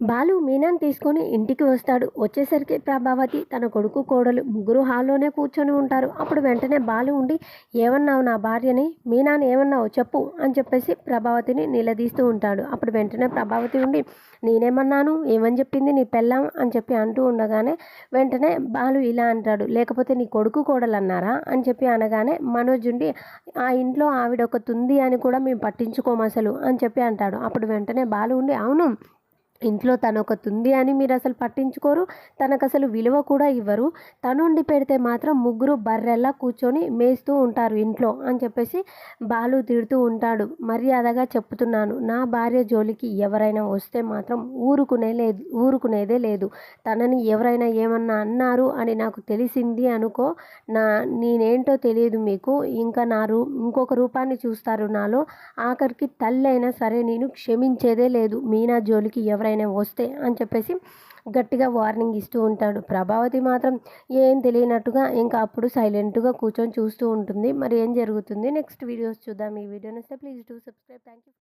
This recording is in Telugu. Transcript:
బాలు మీనాని తీసుకొని ఇంటికి వస్తాడు. వచ్చేసరికి ప్రభావతి తన కొడుకు కోడలు ముగ్గురు హాల్లోనే కూర్చొని ఉంటారు. అప్పుడు వెంటనే బాలు ఉండి ఏమన్నావు నా భార్యని? మీనాన్ ఏమన్నావు చెప్పు అని చెప్పేసి ప్రభావతిని నిలదీస్తూ ఉంటాడు. అప్పుడు వెంటనే ప్రభావతి ఉండి నేనేమన్నాను? ఏమని చెప్పింది? నీ పెళ్ళాం? అని చెప్పి అంటూ ఉండగానే వెంటనే బాలు ఇలా అంటాడు లేకపోతే నీ కొడుకు కోడలు అన్నారా అని చెప్పి అనగానే మనోజ్ ఉండి ఆ ఇంట్లో ఆవిడ ఒక తుంది అని కూడా మేము పట్టించుకోము అసలు అని చెప్పి అంటాడు. అప్పుడు వెంటనే బాలు ఉండి అవును ఇంట్లో తను ఒక తుంది అని మీరు అసలు పట్టించుకోరు. తనకు అసలు విలువ కూడా ఇవ్వరు. తను ఉండి పెడితే మాత్రం ముగ్గురు బర్రెల్లా కూర్చొని మేస్తూ ఉంటారు ఇంట్లో అని చెప్పేసి బాలు తిడుతూ ఉంటాడు. మర్యాదగా చెప్తున్నాను. నా భార్య జోలికి ఎవరైనా వస్తే మాత్రం ఊరుకునే లేదు ఊరుకునేదే లేదు. తనని ఎవరైనా ఏమన్నా అన్నారు అని నాకు తెలిసింది అనుకో నా నేనేంటో తెలియదు మీకు. ఇంకా నా రూ ఇంకొక రూపాన్ని చూస్తారు నాలో. ఆఖరికి తల్లి అయినా సరే నేను క్షమించేదే లేదు. మీనా జోలికి ఎవరైనా ఎవరైనా వస్తే అని చెప్పేసి గట్టిగా వార్నింగ్ ఇస్తూ ఉంటాడు. ప్రభావతి మాత్రం ఏం తెలియనట్టుగా ఇంకా అప్పుడు సైలెంట్గా కూర్చొని చూస్తూ ఉంటుంది. మరి ఏం జరుగుతుంది? నెక్స్ట్ వీడియోస్ చూద్దాం. ఈ వీడియో నచ్చితే please do subscribe. Thank you